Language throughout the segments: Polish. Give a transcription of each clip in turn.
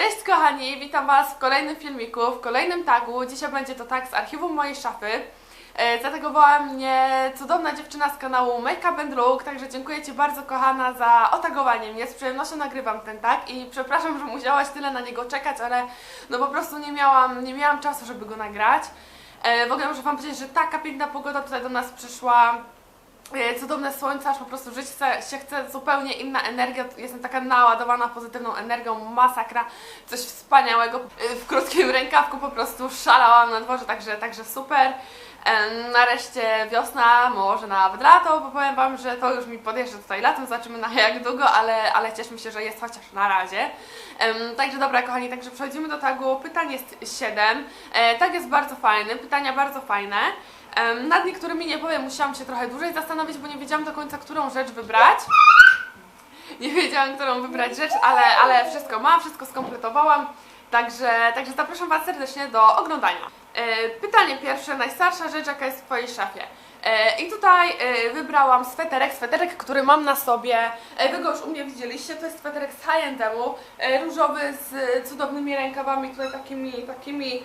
Cześć kochani, witam Was w kolejnym filmiku, w kolejnym tagu. Dzisiaj będzie to tag z archiwum mojej szafy. E, Zategowała mnie cudowna dziewczyna z kanału Make Up Look, także dziękuję Ci bardzo kochana za otagowanie mnie. Z przyjemnością nagrywam ten tag i przepraszam, że musiałaś tyle na niego czekać, ale no po prostu nie miałam, nie miałam czasu, żeby go nagrać. E, W ogóle muszę Wam powiedzieć, że taka piękna pogoda tutaj do nas przyszła cudowne słońce, aż po prostu żyć się chce zupełnie inna energia. Jestem taka naładowana pozytywną energią, masakra, coś wspaniałego. E, W krótkim rękawku po prostu szalałam na dworze, także, także super. Nareszcie wiosna, może nawet lato, bo powiem Wam, że to już mi podjeżdża tutaj latem, zobaczymy na jak długo, ale, ale cieszmy się, że jest chociaż na razie. Także dobra kochani, także przechodzimy do tagu. Pytań jest 7. E, Tag jest bardzo fajny, pytania bardzo fajne. Nad niektórymi nie powiem, musiałam się trochę dłużej zastanowić, bo nie wiedziałam do końca, którą rzecz wybrać. Nie wiedziałam, którą wybrać rzecz, ale, ale wszystko mam, wszystko skompletowałam. Także, także zapraszam Was serdecznie do oglądania. E, Pytanie pierwsze, najstarsza rzecz, jaka jest w Twojej szafie? E, I tutaj e, wybrałam sweterek, sweterek, który mam na sobie. Wy go już u mnie widzieliście, to jest sweterek z e, różowy z cudownymi rękawami, tutaj takimi, takimi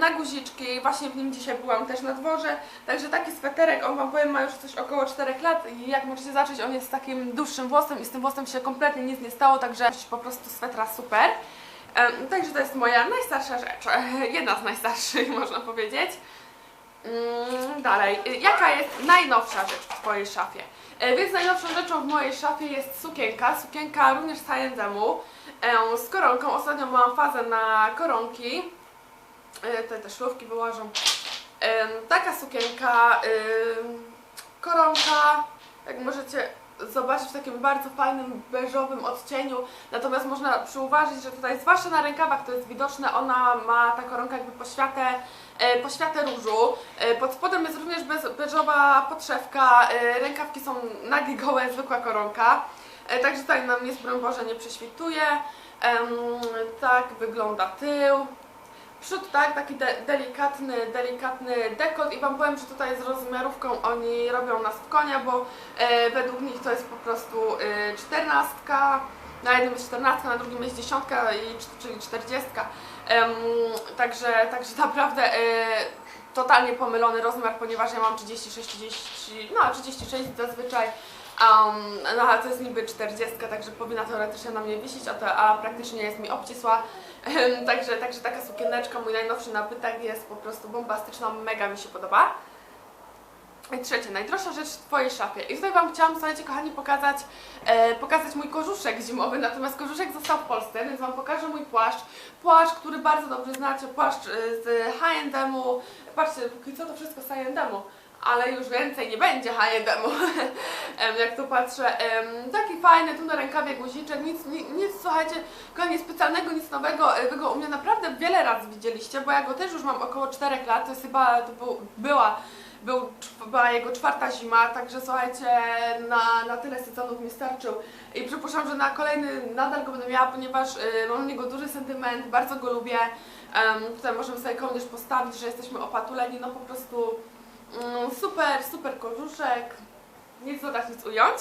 na guziczki. Właśnie w nim dzisiaj byłam też na dworze. Także taki sweterek, on Wam powiem, ma już coś około 4 lat i jak możecie zobaczyć, on jest z takim dłuższym włosem i z tym włosem się kompletnie nic nie stało, także po prostu swetra super. Także to jest moja najstarsza rzecz, jedna z najstarszych można powiedzieć. Mm, Dalej, jaka jest najnowsza rzecz w Twojej szafie? E, Więc najnowszą rzeczą w mojej szafie jest sukienka, sukienka również z H&M-u, e, z koronką. Ostatnio miałam fazę na koronki, E, te, te szlówki wyłażą. Taka sukienka, koronka, jak możecie zobaczyć w takim bardzo fajnym, beżowym odcieniu. Natomiast można przyuważyć, że tutaj, zwłaszcza na rękawach, to jest widoczne, ona ma ta koronka jakby poświatę, e, poświatę różu. E, Pod spodem jest również beżowa podszewka, e, rękawki są nagie, gołe, zwykła koronka. Także tutaj nam nic, broń Boże, nie prześwituje. Tak wygląda tył. Przód tak, taki de delikatny, delikatny dekolt i Wam powiem, że tutaj z rozmiarówką oni robią nas w konia, bo e, według nich to jest po prostu e, czternastka, na jednym jest czternastka, na drugim jest dziesiątka, i, cz- czyli czterdziestka. Em, także, także naprawdę e, totalnie pomylony rozmiar, ponieważ ja mam 36, 30, no 36 zazwyczaj. Um, no ale to jest niby 40, także powinna teoretycznie na mnie wisieć, a, to, a praktycznie jest mi obcisła. Także, także taka sukieneczka, mój najnowszy nabytek jest po prostu bombastyczna, mega mi się podoba. I trzecie, najdroższa rzecz w Twojej szafie. I tutaj Wam chciałam, słuchajcie, kochani, pokazać, e, pokazać mój kożuszek zimowy, natomiast kożuszek został w Polsce, więc Wam pokażę mój płaszcz. Płaszcz, który bardzo dobrze znacie, płaszcz e, z H&M-u. Patrzcie, co to wszystko z H&M-u, ale już więcej nie będzie H&M-u, Em, jak tu patrzę. Taki fajny, tu na rękawie guziczek, nic, nic, słuchajcie, kochani, specjalnego, nic nowego. E, Wy go u mnie naprawdę wiele razy widzieliście, bo ja go też już mam około 4 lat, to jest chyba, to był, była był, była jego czwarta zima, także słuchajcie, na, na tyle sezonów mi starczył. I przypuszczam, że na kolejny nadal go będę miała, ponieważ y, mam do niego duży sentyment, bardzo go lubię. Tutaj możemy sobie kołnierz postawić, że jesteśmy opatuleni, no po prostu super, super kożuszek. Nic dodać, nic ująć.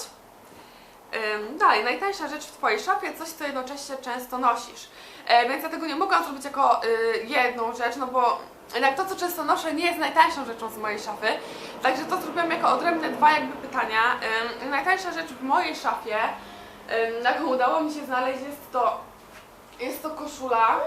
Dalej, najtańsza rzecz w Twojej szafie, coś co jednocześnie często nosisz. Więc ja tego nie mogłam zrobić jako y, jedną rzecz, no bo jednak to, co często noszę, nie jest najtańszą rzeczą z mojej szafy. Także to zrobiłam jako odrębne dwa jakby pytania. Najtańsza rzecz w mojej szafie, jaką udało mi się znaleźć, jest to, jest to koszula.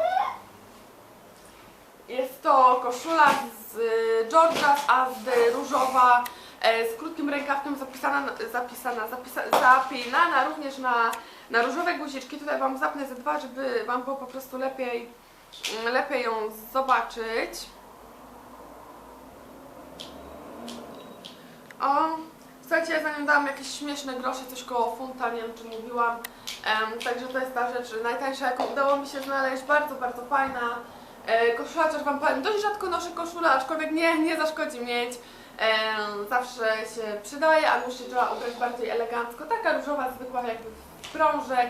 Jest to koszula z y, Georgia z Azdy, różowa, e, z krótkim rękawkiem zapisana, zapisana, zapisa, zapinana również na, na różowe guziczki. Tutaj Wam zapnę ze dwa, żeby Wam było po prostu lepiej, lepiej ją zobaczyć. O, słuchajcie, ja za nią dałam jakieś śmieszne grosze, coś koło funta, nie wiem czy mówiłam. Em, także to jest ta rzecz najtańsza, jaką udało mi się znaleźć. Bardzo, bardzo fajna. E, koszula też Wam powiem, dość rzadko noszę koszulę, aczkolwiek nie, nie zaszkodzi mieć. Em, zawsze się przydaje, a już się trzeba ubrać bardziej elegancko. Taka różowa, zwykła jakby prążek.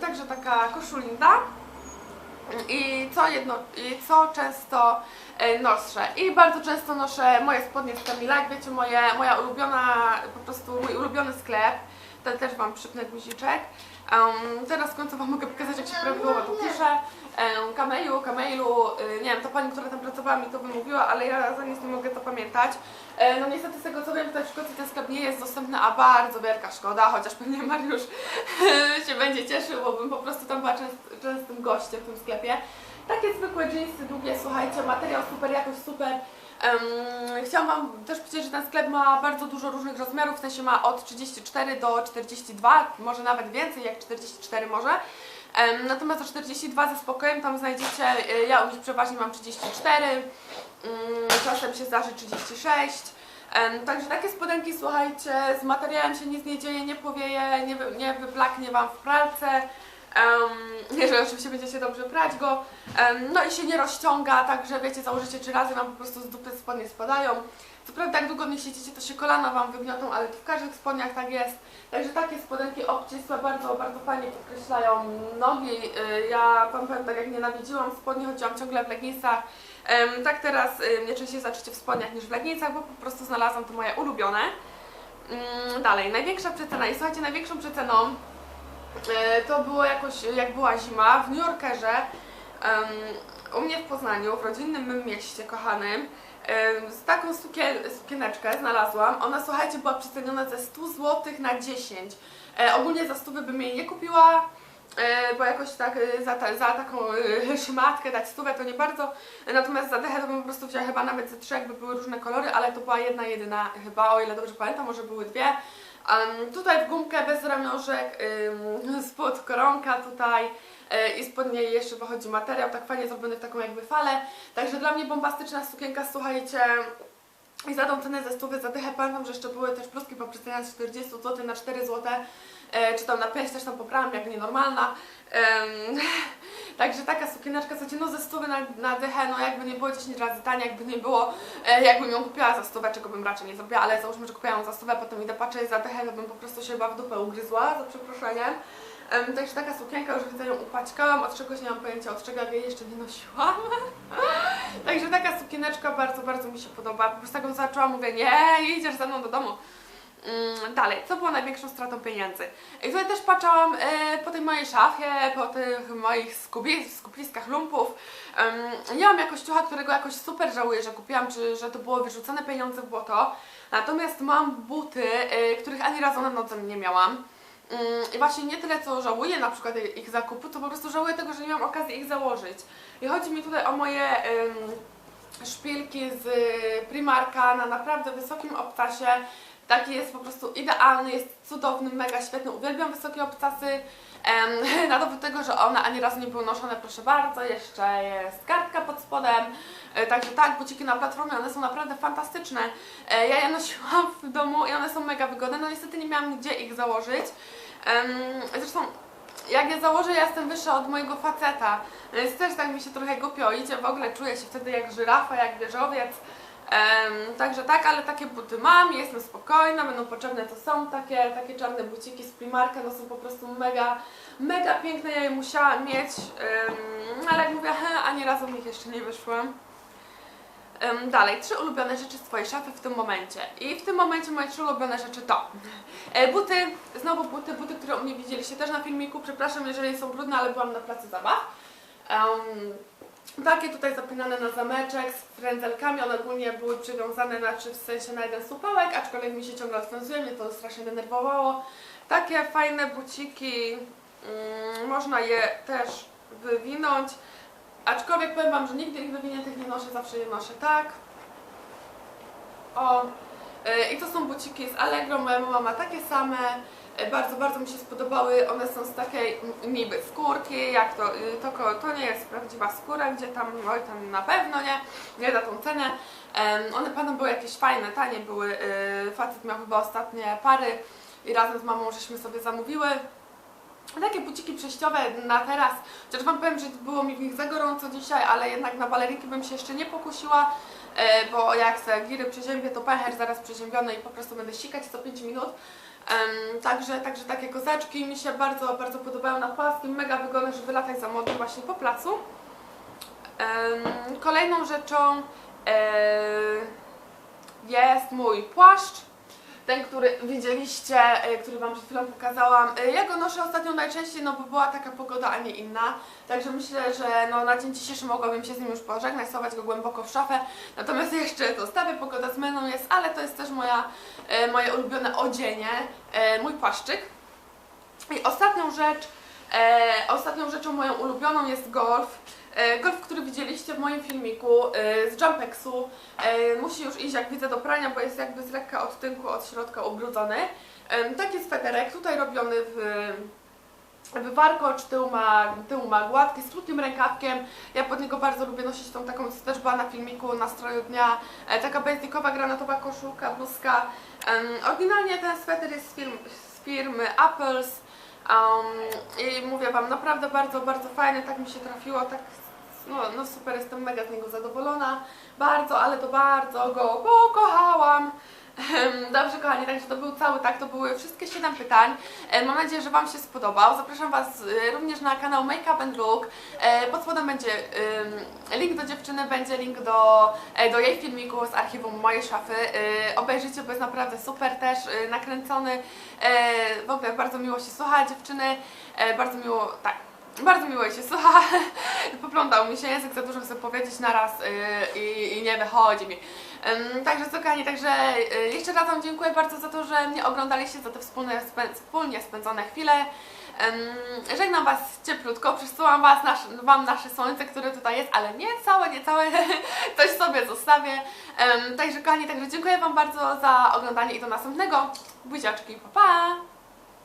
Także taka koszulinda. I co jedno, i co często e, noszę. I bardzo często noszę moje spodnie z Camila, wiecie, moje, moja ulubiona, po prostu mój ulubiony sklep. Ten też Wam przypnę guziczek. Um, teraz w końcu Wam mogę pokazać, jak się prawidłowo to pisze. Kameilu, Kameilu, y, nie wiem, to pani, która tam pracowała mi to wymówiła, ale ja za nic nie mogę to pamiętać. E, no niestety z tego co wiem, tutaj w Szkocji ten sklep nie jest dostępny, a bardzo wielka szkoda, chociaż pewnie Mariusz się będzie cieszył, bo bym po prostu tam była częst, częstym gościem w tym sklepie. Takie zwykłe jeansy, długie, słuchajcie, materiał super, jakość super. Um, chciałam Wam też powiedzieć, że ten sklep ma bardzo dużo różnych rozmiarów, w sensie ma od 34 do 42, może nawet więcej, jak 44 może. Natomiast do 42 ze spokojem tam znajdziecie, y, ja nich przeważnie mam 34, mm, czasem się zdarzy 36. Em, Także takie spodenki, słuchajcie, z materiałem się nic nie dzieje, nie powieje, nie, nie wyblaknie Wam w pralce. Um, jeżeli oczywiście będziecie dobrze prać go. Em, no i się nie rozciąga, także wiecie, założycie trzy razy, Wam po prostu z dupy spodnie spadają. Co prawda jak długo nie siedzicie, to się kolana Wam wygniotą, ale to w każdych spodniach tak jest. Także takie spodenki obcisłe bardzo, bardzo fajnie podkreślają nogi. Y, Ja Wam powiem tak, jak nienawidziłam spodni, chodziłam ciągle w leginsach. Tak teraz y, mnie częściej zaczęcie w spodniach niż w leginsach, bo po prostu znalazłam to moje ulubione. Mm, Dalej, największa przecena. I słuchajcie, największą przeceną to było jakoś, jak była zima w New Yorkerze, em, u mnie w Poznaniu, w rodzinnym mym mieście kochanym, em, z taką sukien, sukieneczkę znalazłam. Ona, słuchajcie, była przeceniona ze 100 zł na 10. E, ogólnie za 100 bym jej nie kupiła, e, bo jakoś tak e, za, ta, za taką e, szmatkę dać stówę to nie bardzo. Natomiast za dechę to bym po prostu wzięła chyba nawet ze trzy, jakby były różne kolory, ale to była jedna jedyna chyba, o ile dobrze pamiętam, może były dwie. Um, tutaj w gumkę bez ramiożek, um, spod koronka tutaj e, i spod niej jeszcze wychodzi materiał, tak fajnie zrobiony w taką jakby falę. Także dla mnie bombastyczna sukienka, słuchajcie. I za tą cenę ze stówy za dychę pamiętam, że jeszcze były też pluski po przecenianiu z 40 zł na 4 zł, e, czy tam na 5 też tam pobrałam jak nienormalna. Em, Także taka sukieneczka, słuchajcie, no ze stówy na, na dychę, no jakby nie było 10 razy tania, jakby nie było, e, jakbym ją kupiła za stówę, czego bym raczej nie zrobiła, ale załóżmy, że kupiłam ją za stówę, potem idę patrzeć za dychę, to bym po prostu się chyba w dupę ugryzła, za przeproszeniem. Em, także taka sukienka, już widzę ją upaćkałam, od czegoś nie mam pojęcia, od czego jej jeszcze nie nosiłam. Także taka sukieneczka bardzo, bardzo mi się podoba. Po prostu jak ją zaczęłam, mówię, nie, idziesz ze mną do domu. Mm, dalej, co było największą stratą pieniędzy? I tutaj też patrzałam e, po tej mojej szafie, po tych moich skupi, skupiskach lumpów. Um, nie mam jakoś ciucha, którego jakoś super żałuję, że kupiłam, czy że to było wyrzucone pieniądze w błoto. Natomiast mam buty, e, których ani razu na nodze nie miałam. Mm, I właśnie nie tyle co żałuję na przykład ich zakupu, to po prostu żałuję tego, że nie mam okazji ich założyć. I chodzi mi tutaj o moje szpilki z Primarka na naprawdę wysokim obcasie. Taki jest po prostu idealny, jest cudowny, mega świetny. Uwielbiam wysokie obcasy. Em, na dowód tego, że one ani razu nie były noszone, proszę bardzo, jeszcze jest kartka pod spodem. E, Także tak, buciki na platformie, one są naprawdę fantastyczne. E, Ja je nosiłam w domu i one są mega wygodne. No niestety nie miałam gdzie ich założyć. Em, Zresztą jak je założę, ja jestem wyższa od mojego faceta, więc też tak mi się trochę głupio idzie, w ogóle czuję się wtedy jak żyrafa, jak wieżowiec. Em, także tak, ale takie buty mam, jestem spokojna, będą potrzebne, to są takie, takie czarne buciki z Primarka, no są po prostu mega, mega piękne, ja je musiałam mieć, em, ale jak mówię, ani razu w nich jeszcze nie wyszłam. Em, Dalej, trzy ulubione rzeczy z Twojej szafy w tym momencie. I w tym momencie moje trzy ulubione rzeczy to e, buty, znowu buty, buty, które u mnie widzieliście też na filmiku. Przepraszam, jeżeli są brudne, ale byłam na placu zabaw. Em, takie tutaj zapinane na zameczek z frędzelkami, one ogólnie były przywiązane znaczy w sensie na jeden supełek, aczkolwiek mi się ciągle rozwiązuje, mnie to strasznie denerwowało. Takie fajne buciki, mm, można je też wywinąć. Aczkolwiek powiem Wam, że nigdy ich wywiniętych nie noszę, zawsze je noszę tak. O, e, i to są buciki z Allegro, moja mama ma takie same. E, Bardzo, bardzo mi się spodobały. One są z takiej niby skórki, jak to, y, to, to nie jest prawdziwa skóra, gdzie tam, oj tam na pewno nie, nie da tą cenę. One panom były jakieś fajne, tanie były. y, Facet miał chyba ostatnie pary i razem z mamą żeśmy sobie zamówiły. Takie buciki przejściowe na teraz, chociaż Wam powiem, że było mi w nich za gorąco dzisiaj, ale jednak na balerinki bym się jeszcze nie pokusiła, e, bo jak se giry przeziębię, to pęcher zaraz przeziębiony i po prostu będę sikać co 5 minut. Także, także takie kozaczki mi się bardzo, bardzo podobają na płaskim, mega wygodne, żeby latać za młodym właśnie po placu. Kolejną rzeczą e, jest mój płaszcz. Ten, który widzieliście, e, który Wam przed chwilą pokazałam. E, Ja go noszę ostatnio najczęściej, no bo była taka pogoda, a nie inna. Także myślę, że no, na dzień dzisiejszy mogłabym się z nim już pożegnać, schować go głęboko w szafę. Natomiast jeszcze zostawię, pogoda zmienną jest, ale to jest też moja, e, moje ulubione odzienie, mój płaszczyk. I ostatnią rzecz, ostatnią rzeczą moją ulubioną jest golf. E, golf, który widzieliście w moim filmiku e, z Jumpexu. E, musi już iść, jak widzę, do prania, bo jest jakby z lekka od tynku, od środka ubrudzony. Taki sweterek, tutaj robiony w w warkocz, tył ma, tył ma gładki, z krótkim rękawkiem. Ja pod niego bardzo lubię nosić tą taką, co też była na filmiku nastroju dnia, taka basicowa granatowa koszulka, bluzka. Oryginalnie ten sweter jest z, firm, z firmy Apples um, i mówię Wam, naprawdę bardzo, bardzo fajny, tak mi się trafiło, tak no, no super, jestem mega z niego zadowolona, bardzo, ale to bardzo go pokochałam. Dobrze kochani, także to był cały tak, to były wszystkie 7 pytań. Mam nadzieję, że Wam się spodobał. Zapraszam Was e, również na kanał Make Up and Look. E, Pod spodem będzie link do dziewczyny, będzie link do, e, do jej filmiku z archiwum mojej szafy. E, Obejrzyjcie, bo jest naprawdę super też e, nakręcony. W ogóle bardzo miło się słucha dziewczyny, bardzo miło, tak. Bardzo miło się słucha. Poplątał mi się język, za dużo chcę powiedzieć na raz yy, i, i nie wychodzi mi. Także co kochani, także yy, jeszcze raz Wam dziękuję bardzo za to, że mnie oglądaliście, za te wspólne, spę, wspólnie spędzone chwile. Żegnam Was cieplutko, przesyłam was nasz, Wam nasze słońce, które tutaj jest, ale nie całe, nie całe, coś sobie zostawię. Także kochani, także dziękuję Wam bardzo za oglądanie i do następnego. Buziaczki, pa pa!